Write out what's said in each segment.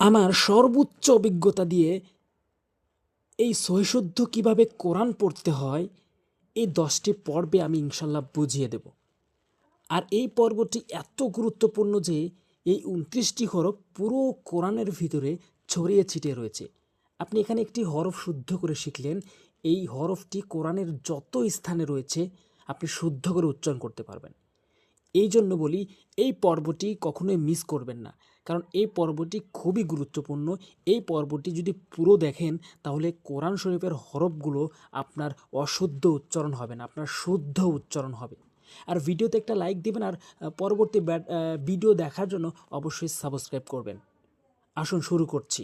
আমার সর্বোচ্চ অভিজ্ঞতা দিয়ে এই সহিশুদ্ধ কীভাবে কোরআন পড়তে হয়, এই দশটি পর্বে আমি ইনশাল্লাহ বুঝিয়ে দেব। আর এই পর্বটি এত গুরুত্বপূর্ণ যে এই উনত্রিশটি হরফ পুরো কোরআনের ভিতরে ছড়িয়ে ছিটিয়ে রয়েছে। আপনি এখানে একটি হরফ শুদ্ধ করে শিখলেন, এই হরফটি কোরআনের যত স্থানে রয়েছে, আপনি শুদ্ধ করে উচ্চারণ করতে পারবেন। এই জন্য বলি, এই পর্বটি কখনোই মিস করবেন না। কারণ এই পর্বটি খুবই গুরুত্বপূর্ণ। এই পর্বটি যদি পুরো দেখেন, তাহলে কোরআন শরীফের হরফগুলো আপনার অশুদ্ধ উচ্চারণ হবে না, আপনার শুদ্ধ উচ্চারণ হবে। আর ভিডিওতে একটা লাইক দিবেন আর পরবর্তী ভিডিও দেখার জন্য অবশ্যই সাবস্ক্রাইব করবেন। আসুন, শুরু করছি।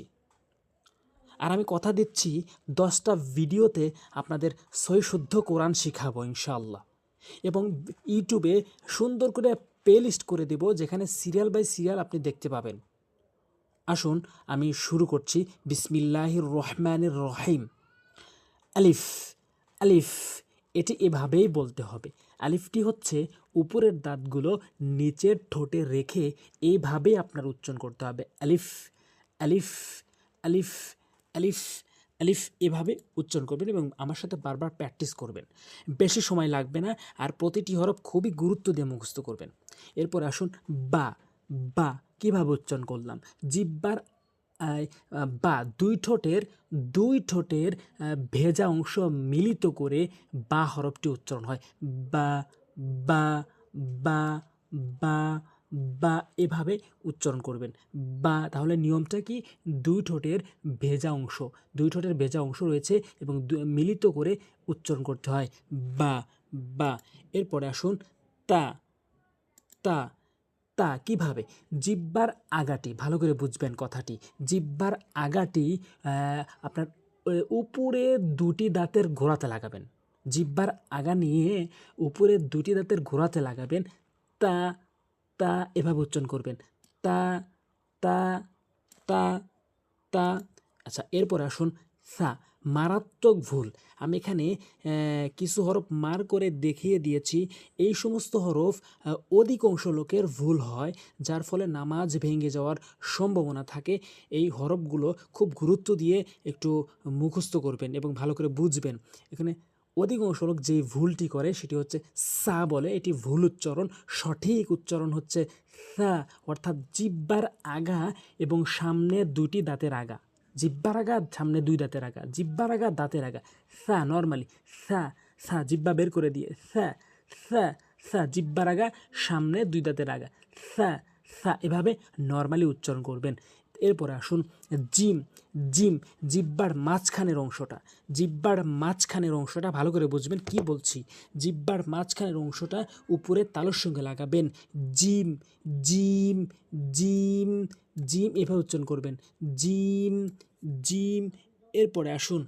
আর আমি কথা দিচ্ছি, দশটা ভিডিওতে আপনাদের সৈশুদ্ধ কোরআন শিখাবো, ইনশাআল্লাহ। এবং ইউটিউবে সুন্দর করে প্লে লিস্ট করে দেব যেখানে সিরিয়াল বাই সিরিয়াল আপনি দেখতে পাবেন। আসুন, আমি শুরু করছি। বিসমিল্লাহির রহমানির রহিম। আলিফ আলিফ, এটি এভাবেই বলতে হবে। আলিফটি হচ্ছে উপরের দাঁতগুলো নিচের ঠোঁটে রেখে এইভাবে আপনার উচ্চারণ করতে হবে। আলিফ আলিফ আলিফ আলিফ আলিফ এভাবে উচ্চারণ করবেন এবং আমার সাথে বারবার প্র্যাকটিস করবেন। বেশি সময় লাগবে না আর প্রতিটি হরফ খুবই গুরুত্ব দিয়ে মুখস্থ করবেন। এরপর আসুন, বা বা, কীভাবে উচ্চারণ করলাম? জিব্বার বা, দুই ঠোঁটের দুই ঠোঁটের ভেজা অংশ মিলিত করে বা হরফটি উচ্চারণ হয়। বা বা বা বা বা এভাবে উচ্চারণ করবেন। বা তাহলে নিয়মটা কি? দুই ঠোঁটের ভেজা অংশ, দুই ঠোঁটের ভেজা অংশ রয়েছে এবং মিলিত করে উচ্চারণ করতে হয়। বা বা, এরপরে আসুন, তা তা তা কীভাবে? জিব্বার আগাটি, ভালো করে বুঝবেন কথাটি। জিব্বার আগাটি আপনার উপরে দুটি দাঁতের গোড়াতে লাগাবেন। জিব্বার আগা নিয়ে উপরে দুটি দাঁতের গোড়াতে লাগাবেন। তা তা এভাবে উচ্চারণ করবেন। তা তা তা তা। আচ্ছা এরপর আসুন সা, মারাত্মক ভুল। আমি এখানে কিছু হরফ মার করে দেখিয়ে দিয়েছি। এই সমস্ত হরফ অধিকাংশ লোকের ভুল হয়, যার ফলে নামাজ ভেঙে যাওয়ার সম্ভাবনা থাকে। এই হরফগুলো খুব গুরুত্ব দিয়ে একটু মুখস্থ করবেন এবং ভালো করে বুঝবেন। এখানে অধিকাংশ লোক যেই ভুলটি করে সেটি হচ্ছে সা বলে। এটি ভুল উচ্চারণ, সঠিক উচ্চারণ হচ্ছে সা, অর্থাৎ জিব্বার আগা এবং সামনে দুটি দাঁতের আগা। জিব্বার আগা, সামনে দুই দাঁতের আগা। জিব্বার আগা, দাঁতের আগা। সা নর্মালি সা সা, জিব্বা বের করে দিয়ে, সা সা সা, জিব্বার আগা, সামনে দুই দাঁতের আগা। সা সা, এভাবে নর্মালি উচ্চারণ করবেন। এরপরে আসুন জিম জিম, জিব্বার মাঝখানের অংশটা। জিব্বার মাঝখানের অংশটা, ভালো করে বুঝবেন কি বলছি। জিব্বার মাঝখানের অংশটা উপরে তালুর সঙ্গে লাগাবেন। জিম জিম জিম জিম এভাবে উচ্চারণ করবেন। জিম জিম, এরপরে আসুন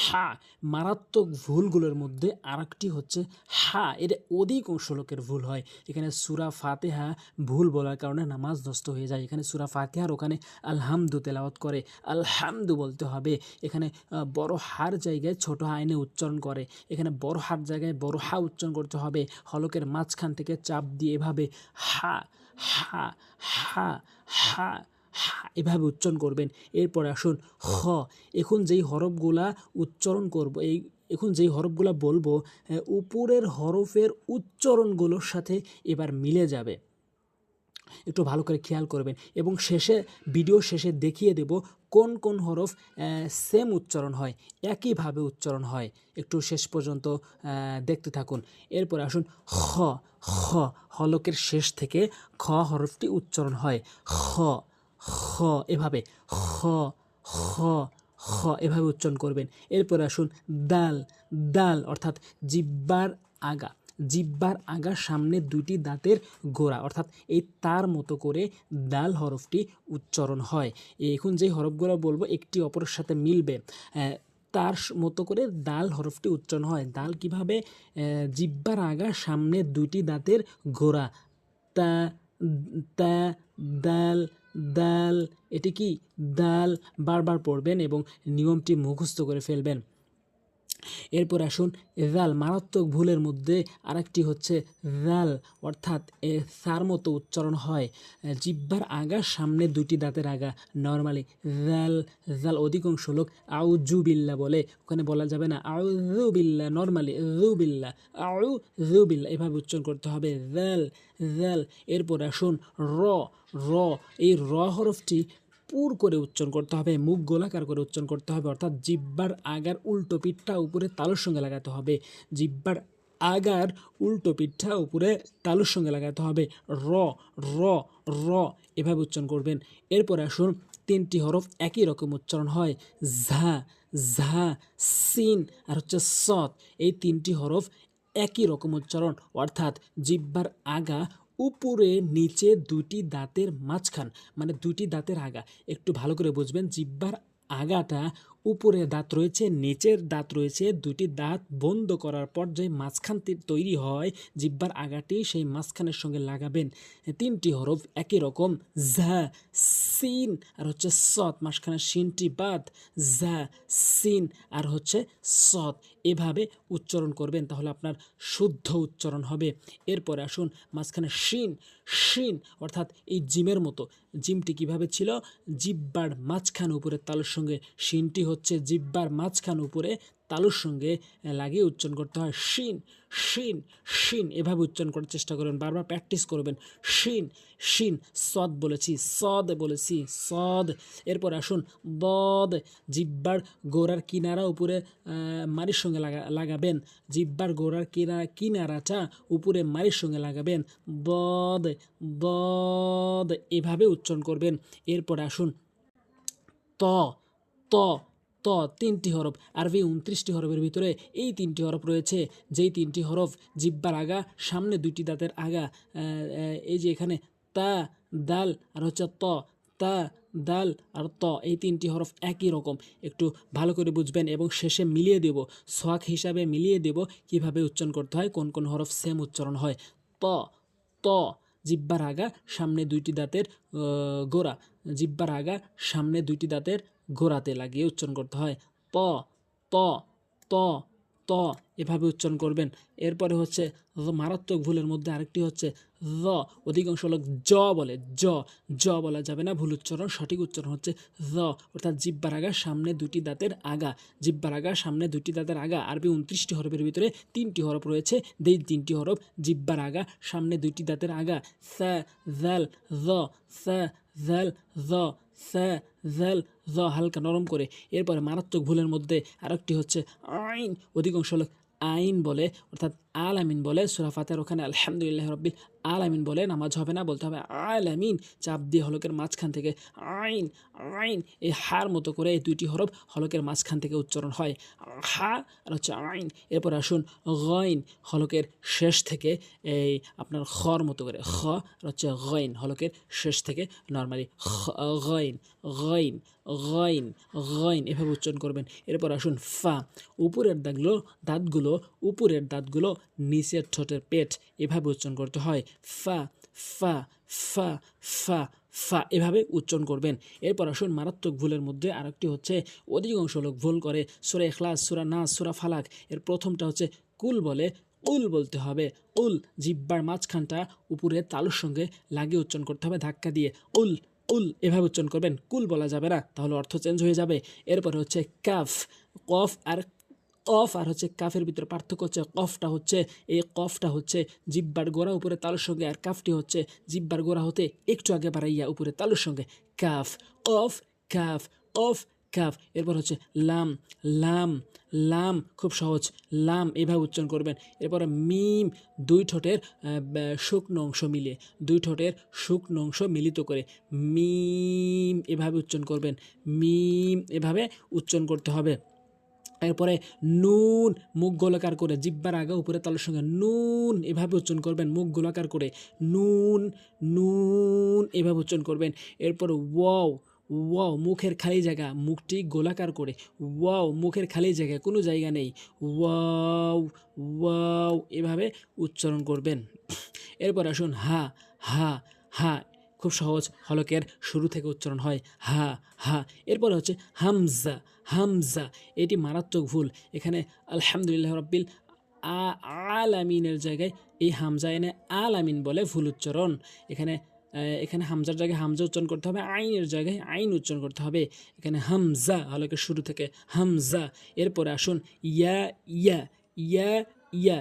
হা মারাত্মক ভুলগুলোর মধ্যে আরেকটি হচ্ছে হা এটা অধিকাংশ লোকের ভুল হয়। এখানে সুরা ফাতেহা ভুল বলার কারণে নামাজ নষ্ট হয়ে যায়। এখানে সুরা ফাতেহার ওখানে আলহামদু তেলাওয়াত করে। আলহামদু বলতে হবে। এখানে বড় হার জায়গায় ছোট এনে উচ্চারণ করে। এখানে বড় হার জায়গায় বড় হা উচ্চারণ করতে হবে। হলকের মাঝখান থেকে চাপ দিয়ে এভাবে হা হা হা হা হা, এভাবে উচ্চারণ করবেন। এরপর আসুন হ এখন যেই হরফগুলা উচ্চারণ করব, এই, এখন যেই হরফগুলা বলব উপরের হরফের উচ্চারণগুলোর সাথে এবার মিলে যাবে। একটু ভালো করে খেয়াল করবেন। এবং শেষে, ভিডিও শেষে দেখিয়ে দেব কোন কোন হরফ সেম উচ্চারণ হয়, একইভাবে উচ্চারণ হয়। একটু শেষ পর্যন্ত দেখতে থাকুন। এরপর আসুন, খ। খ হলকের শেষ থেকে খ হরফটি উচ্চারণ হয়। খ। খ এভাবে খ খ খ এভাবে উচ্চারণ করবেন। এরপর আসুন দাল দাল অর্থাৎ জিব্বার আগা, জিব্বার আগার সামনে দুইটি দাঁতের গোড়া অর্থাৎ এই তার মতো করে দাল হরফটি উচ্চারণ হয়। এখন যে হরফগুলো বলব একটি অপরের সাথে মিলবে। তার মতো করে দাল হরফটি উচ্চারণ হয়। দাল কীভাবে? জিব্বার আগার সামনে দুইটি দাঁতের গোড়া। তা তা, দাল দাল এটি কি? দাল বারবার পড়বেন এবং নিয়মটি মুখস্থ করে ফেলবেন। এরপর আসুন জাল মারাত্মক ভুলের মধ্যে আরেকটি হচ্ছে জাল অর্থাৎ এ সার মতো উচ্চারণ হয়। জিব্বার আগা, সামনে দুটি দাঁতের আগা। নর্মালি জাল জাল অধিকাংশ লোক আউ বিল্লা বলে। ওখানে বলা যাবে না আউ জু বিল্লা নর্মালি বিল্লা আউ বিল্লা এভাবে উচ্চারণ করতে হবে জাল জাল এরপর আসুন র র। এই র হরফটি পুর করে উচ্চারণ করতে হবে, মুখ গোলাকার করে উচ্চারণ করতে হবে, অর্থাৎ জিব্বার আগার উল্টো পিঠটা উপরে তালুর সঙ্গে লাগাতে হবে। জিব্বার আগার উল্টো পিঠটা উপরে তালুর সঙ্গে লাগাতে হবে। র র র এভাবে উচ্চারণ করবেন। এরপর আসুন, তিনটি হরফ একই রকম উচ্চারণ হয়। ঝা ঝা, সিন আর হচ্ছে সৎ। এই তিনটি হরফ একই রকম উচ্চারণ, অর্থাৎ জিব্বার আগা উপরে নিচে দুটি দাঁতের মাঝখান মানে দুটি দাঁতের আগা। একটু ভালো করে বুঝবেন, জিব্বার আগাটা উপরে দাঁত রয়েছে, নিচের দাঁত রয়েছে, দুটি দাঁত বন্ধ করার পর যে মাঝখান তৈরি হয়, জিব্বার আগাটি সেই মাঝখানের সঙ্গে লাগাবেন। তিনটি হরফ একই রকম, ঝা, সিন, আর হচ্ছে সৎ। মাঝখানে সিনটি বাদ, ঝা, সিন, আর হচ্ছে সৎ। এভাবে উচ্চারণ করবেন, তাহলে আপনার শুদ্ধ উচ্চারণ হবে। এরপরে আসুন মাঝখানে শিন শিন অর্থাৎ এই জিমের মতো। জিমটি কীভাবে ছিল? জিব্বার মাঝখান উপরে তালের সঙ্গে শিনটি হচ্ছে জিব্বার মাঝখান উপরে তালুর সঙ্গে লাগিয়ে উচ্চারণ করতে হয় শিন শিন শিন। এভাবে উচ্চারণ করার চেষ্টা করবেন, বারবার প্র্যাকটিস করবেন। শিন শিন, সদ বলেছি সদ বলেছি, সদ। এরপর আসুন, বদ, জিব্বার গোড়ার কিনারা উপরে মারির সঙ্গে লাগা, লাগাবেন। জিব্বার গোড়ার কিনারা কিনারাটা উপরে মারির সঙ্গে লাগাবেন। বদ বদ, এভাবে উচ্চারণ করবেন। এরপর আসুন, ত ত ত তিনটি হরফ, আরবি উনত্রিশটি হরফের ভিতরে এই তিনটি হরফ রয়েছে। যেই তিনটি হরফ জিব্বার আগা, সামনে দুইটি দাঁতের আগা এই যে এখানে তা, দাল, আর হচ্ছে ত, তা, দাল, আর ত, এই তিনটি হরফ একই রকম। একটু ভালো করে বুঝবেন এবং শেষে মিলিয়ে দেব, সোয়াক হিসাবে মিলিয়ে দেব কীভাবে উচ্চারণ করতে হয়, কোন কোন হরফ সেম উচ্চারণ হয়। ত ত, জিব্বার আগা, সামনে দুইটি দাঁতের গোড়া, জিব্বার আগা, সামনে দুইটি দাঁতের গোড়াতে লাগিয়ে উচ্চারণ করতে হয়। প, ত ত ত এভাবে উচ্চারণ করবেন। এরপরে হচ্ছে মারাত্মক ভুলের মধ্যে আরেকটি হচ্ছে জ। অধিকাংশ লোক জ বলে, জ জ বলা যাবে না। ভুল উচ্চারণ, সঠিক উচ্চারণ হচ্ছে জ। অর্থাৎ জিব্বার আগা, সামনে দুটি দাঁতের আগা। জিব্বার আগা, সামনে দুটি দাঁতের আগা। আরবি উনত্রিশটি হরফের ভিতরে তিনটি হরফ রয়েছে। দেই তিনটি হরফ, জিব্বার আগা, সামনে দুটি দাঁতের আগা। সা জাল জ, সা জাল জ, সা জাল জ হালকা নরম করে। এরপরে মারাত্মক ভুলের মধ্যে আরেকটি হচ্ছে আইন। অধিকাংশ লোক আইন বলে, অর্থাৎ আল আমিন বলে সুরা ফাতের ওখানে আলহামদুলিল্লাহ রব্বিল আল আমিন বলে নামাজ হবে না বলতে হবে আল আমিন চাপ দিয়ে হলকের মাঝখান থেকে আইন আইন, এই হার মতো করে এই দুইটি হরফ হলকের মাঝখান থেকে উচ্চারণ হয়। হা আর হচ্ছে আইন। এরপর আসুন গইন, হলকের শেষ থেকে এই আপনার খর মতো করে, খ আর হচ্ছে গইন, হলকের শেষ থেকে নর্মালি গইন গইন গইন গইন এভাবে উচ্চারণ করবেন। এরপর আসুন ফা, উপরের দাগগুলো দাঁতগুলো, উপরের দাঁতগুলো নিচের ঠোঁটের পেট এভাবে উচ্চারণ করতে হয়। ফা ফা ফা ফা ফা এভাবে উচ্চারণ করবেন। এরপর আসুন মারাত্মক ভুলের মধ্যে আরেকটি হচ্ছে, অধিকাংশ লোক ভুল করে। সুরা এখলাস সুরা নাস, সুরা ফালাক। এর প্রথমটা হচ্ছে কুল বলে উল বলতে হবে। উল জিব্বার মাঝখানটা উপরে তালুর সঙ্গে লাগিয়ে উচ্চারণ করতে হবে, ধাক্কা দিয়ে। উল উল এভাবে উচ্চারণ করবেন। কুল বলা যাবে না, তাহলে অর্থ চেঞ্জ হয়ে যাবে। এরপরে হচ্ছে কাফ, কফ আর কফ আর হচ্ছে কাফের ভিতরে পার্থক্য হচ্ছে কফটা হচ্ছে, এই কফটা হচ্ছে জিব্বার গোড়া উপরে, তালুর সঙ্গে আর কাফটি হচ্ছে জিব্বার গোড়া হতে একটু আগে বাড়াইয়া উপরে, তালুর সঙ্গে কাফ, কফ কাফ কফ, কাফ, এরপর হচ্ছে লাম লাম লাম, খুব সহজ, লাম এভাবে উচ্চারণ করবেন। এরপরে মিম, দুই ঠোঁটের শুকনো অংশ মিলিয়ে, দুই ঠোঁটের শুকনো অংশ মিলিত করে মিম এভাবে উচ্চারণ করবেন, মিম এভাবে উচ্চারণ করতে হবে। এরপরে নুন, মুখ গোলাকার করে, জিব্বার আগে উপরে তালের সঙ্গে নুন এভাবে উচ্চারণ করবেন, মুখ গোলাকার করে, নুন নুন এভাবে উচ্চারণ করবেন। এরপর ওয়াও ওয়াও, মুখের খালি জায়গা, মুখটি গোলাকার করে, ওয়াও, মুখের খালি জায়গা, কোনো জায়গা নেই, ওয়াও ওয়াও এভাবে উচ্চারণ করবেন। এরপর আসুন হা হা হা খুব সহজ হলকের শুরু থেকে উচ্চারণ হয় হা হা। এরপরে হচ্ছে হামজা হামজা। এটি মারাত্মক ভুল। এখানে আলহামদুলিল্লাহ রব্বিল আ, আলামিনের জায়গায় এই হামজা এনে আলামিন বলে ভুল উচ্চারণ। এখানে এখানে হামজার জায়গায় হামজা উচ্চারণ করতে হবে, আইনের জায়গায় আইন উচ্চারণ করতে হবে। এখানে হামজা, হলকের শুরু থেকে হামজা। এরপরে আসুন ইয়া ইয়া ইয়া ইয়া।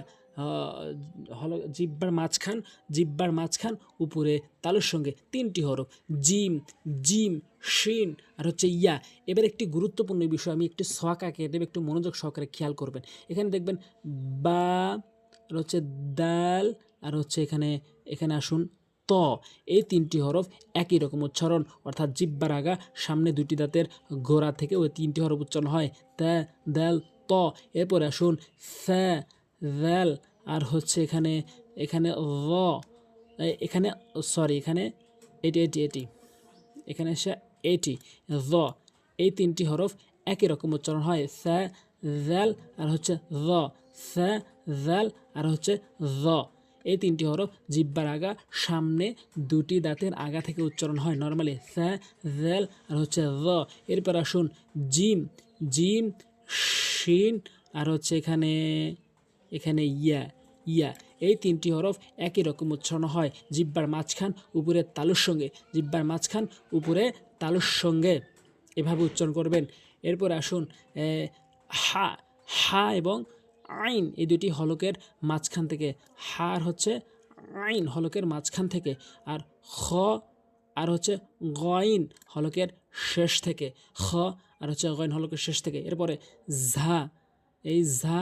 হলো জিব্বার মাঝখান জিব্বার মাঝখান, উপরে তালুর সঙ্গে তিনটি হরফ, জিম জিম, শিন আর হচ্ছে ইয়া। এবার একটি গুরুত্বপূর্ণ বিষয়, আমি একটু সোয়াক আঁকে দেব, একটু মনোযোগ সহকারে খেয়াল করবেন। এখানে দেখবেন বা, আর হচ্ছে দাল, আর হচ্ছে এখানে এখানে আসুন ত। এই তিনটি হরফ একই রকম উচ্চারণ, অর্থাৎ জিব্বার আগা, সামনে দুটি দাঁতের গোড়া থেকে ওই তিনটি হরফ উচ্চারণ হয়। তা, দাল, ত। এরপরে আসুন ফ্যা দ্যাল আর হচ্ছে এখানে এখানে র এখানে সরি এখানে এটি এটি এটি। এখানে এসে এটি র এই তিনটি হরফ একই রকম উচ্চারণ হয়। স্যা দ্যাল আর হচ্ছে র স্যা দ্যাল আর হচ্ছে র এই তিনটি হরফ জিব্বার আগা, সামনে দুটি দাঁতের আগা থেকে উচ্চারণ হয় নর্মালি। স্যা দ্যাল আর হচ্ছে র এরপর আসুন জিম জিম, শিন আর হচ্ছে এখানে এখানে ইয়া ইয়া। এই তিনটি হরফ একই রকম উচ্চারণ হয় জিব্বার মাঝখান উপরে তালুর সঙ্গে। জিব্বার মাঝখান উপরে তালুর সঙ্গে। এভাবে উচ্চারণ করবেন। এরপর আসুন হা হা এবং আইন। এই দুটি হলকের মাঝখান থেকে। হার হচ্ছে আইন, হলকের মাঝখান থেকে। আর খ, আর হচ্ছে গইন হলকের শেষ থেকে। খ, আর হচ্ছে গইন হলকের শেষ থেকে। এরপরে ঝা। এই ঝা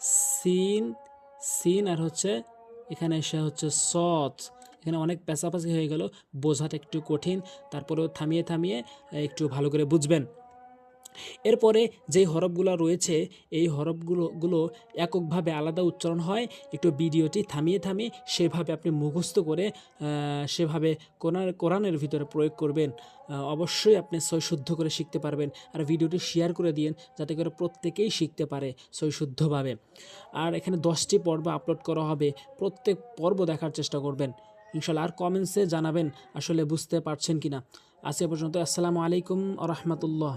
সিন সিন আর হচ্ছে এখানে এসে হচ্ছে সৎ। এখানে অনেক পেঁচাপাচি হয়ে গেল, বোঝাটা একটু কঠিন, তারপরেও থামিয়ে থামিয়ে একটু ভালো করে বুঝবেন। এরপরে যেই হরফগুলো রয়েছে, এই হরফগুলো, গুলো এককভাবে আলাদা উচ্চারণ হয়। একটু ভিডিওটি থামিয়ে থামিয়ে সেভাবে আপনি মুখস্থ করে সেভাবে কোরআন কোরআনের ভিতরে প্রয়োগ করবেন। অবশ্যই আপনি সই শুদ্ধ করে শিখতে পারবেন আর ভিডিওটি শেয়ার করে দিন যাতে করে প্রত্যেকেই শিখতে পারে সই শুদ্ধভাবে। আর এখানে দশটি পর্ব আপলোড করা হবে, প্রত্যেক পর্ব দেখার চেষ্টা করবেন। ইনশাল্লাহ আর কমেন্টসে জানাবেন, আসলে বুঝতে পারছেন কিনা। আজ এ পর্যন্ত, আসসালামু আলাইকুম রহমতুল্লাহ।